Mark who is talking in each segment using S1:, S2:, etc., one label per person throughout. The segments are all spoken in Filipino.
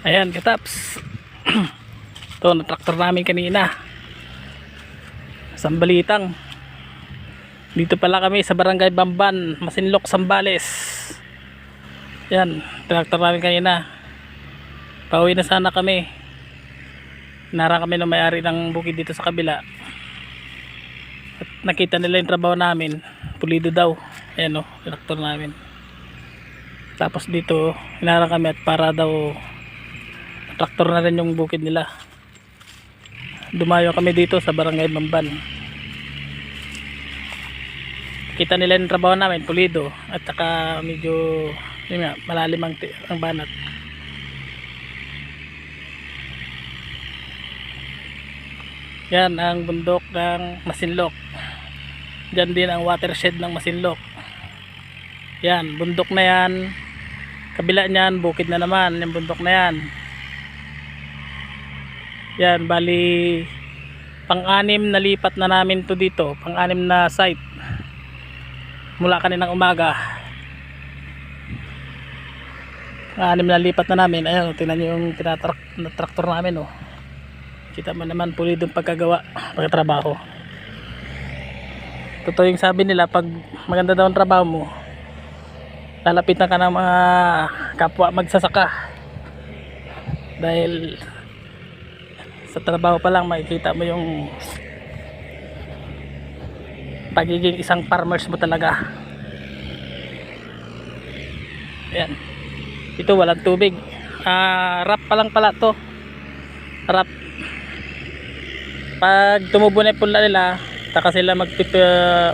S1: Ayan, kataps. Ito, na traktor namin kanina. Sambalitang. Dito pala kami sa Barangay Bamban, Masinlok, Sambales. Yan, traktor namin kanina. Pauwi na sana kami. Nara kami ng may-ari ng bukid dito sa kabila. At nakita nila yung trabaho namin. Pulido daw. Ayan o, traktor namin. Tapos dito, hinara kami at para daw traktor na rin yung bukid nila. Dumayo kami dito sa Barangay Bamban. Kita nila yung trabaho namin, pulido. At saka medyo, yun nga, malalim ang, ang banat. Yan ang bundok ng Masinlok. Diyan din ang watershed ng Masinlok. Yan, bundok na yan. Kabila niyan, bukid na naman, yung bundok na yan. Yan, bali pang-anim na lipat na namin to dito, pang-anim na site. Mula kaninang umaga. Pang-anim na lipat na namin. Ayun, tingnan niyo yung traktor namin oh. Kita mo naman pulido yung pagkagawa, pagkatrabaho. Totoo yung sabi nila pag maganda daw ang trabaho mo, lalapitan ka ng mga kapwa magsasaka. Dahil sa trabaho pa lang makikita mo yung pagiging isang farmers mo talaga. Ayan. Ito walang tubig. Ah, rap pa lang pala to. Rap. Pag tumubo na yung pula nila, taka sila magpip,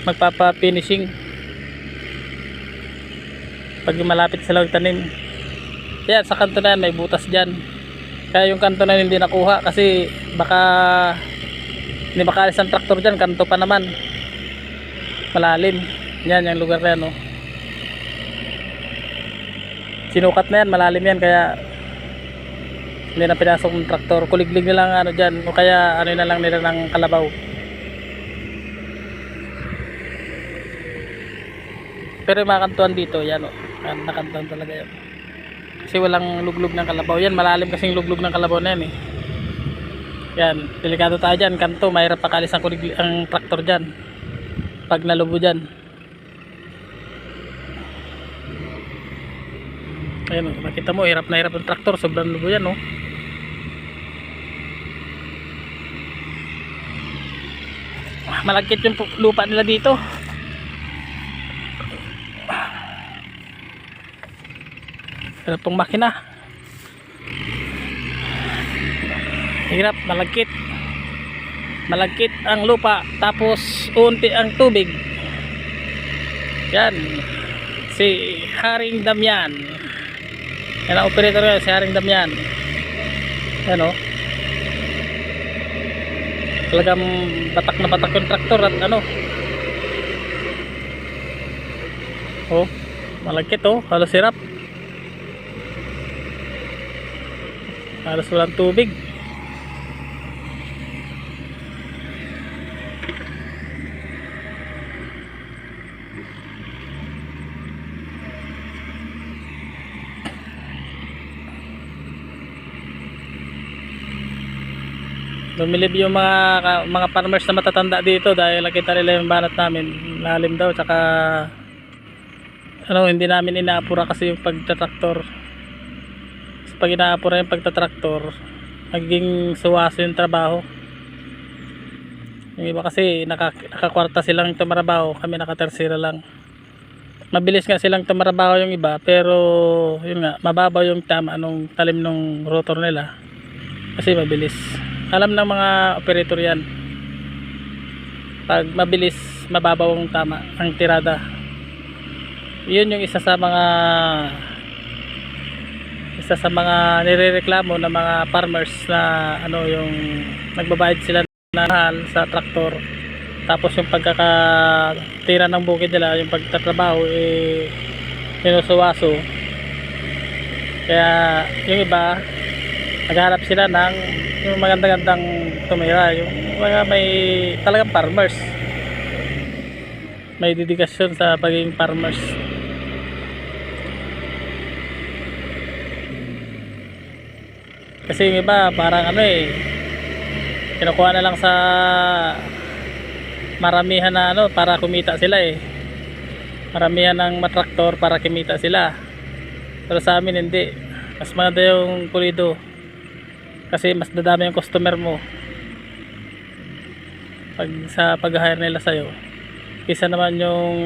S1: magpapa-finishing. Pag malapit sila magtanim. Yan, sa kanto na yan, may butas dyan. Kaya yung kanto na hindi nakuha kasi baka hindi makaalis ang traktor dyan, kanto pa naman. Malalim. Yan, yung lugar na yan, oh. Sinukat na yan, malalim yan, kaya hindi na pinasok ng traktor. Kuliglig nila ang ano dyan, o kaya ano na lang nila ng kalabaw. Pero yung mga kantuan dito, yan o. Yan, nakantuan talaga yan. Kasi walang luglog ng kalabaw. Yan, malalim kasing luglog ng kalabaw na yan eh. Yan, delikado tayo dyan. Kanto, mahirap pakalis ang, kuliglig, ang traktor dyan. Pag nalubo dyan. Ayan, oh, makita mo, hirap na hirap ang traktor. Sobrang lubo yan, oh. Malagkit yung lupa nila dito. Hirap pong makina. Hirap, malagkit. Malagkit ang lupa, tapos unti ang tubig. Yan. Si Haring Damian. Yan ang operator yan, si Haring Damian. Yan o. Talagang batak na batak yung traktor at ano. Oh, malagkit oh, halos hirap. Halos walang tubig. Lumilib yung mga mga farmers na matatanda dito dahil nakita nila yung banat namin lalim daw tsaka ano hindi namin inaapura kasi yung pagtatraktor pag inaapura yung pagtatraktor naging suwaso yung trabaho. Yung iba kasi naka, nakakwarta silang tumarabaho kami nakatersira lang. Mabilis nga silang tumarabaho yung iba pero yun nga mababaw yung tama nung talim nung rotor nila. Kasi mabilis. Alam ng mga operator yan. Pag mabilis mababaw ang tama ang tirada. Yun yung isa sa mga isa sa mga nirereklamo ng mga farmers na ano yung nagbabayad sila mahal sa traktor. Tapos yung pagkakatira ng bukid nila yung pagtatrabaho eh sinusuwaso. Kaya yung iba naghahanap sila ng yung magandang-gandang tumira yung mga may talagang farmers. May dedikasyon sa pagiging farmers Kasi yung iba parang ano eh kinukuha na lang sa maramihan na ano para kumita sila eh. Maramihan ng matraktor para kumita sila. Pero sa amin hindi. Mas maganda yung pulido. Kasi mas dadami yung customer mo. Pag sa pag-hire nila sa'yo. Kisa naman yung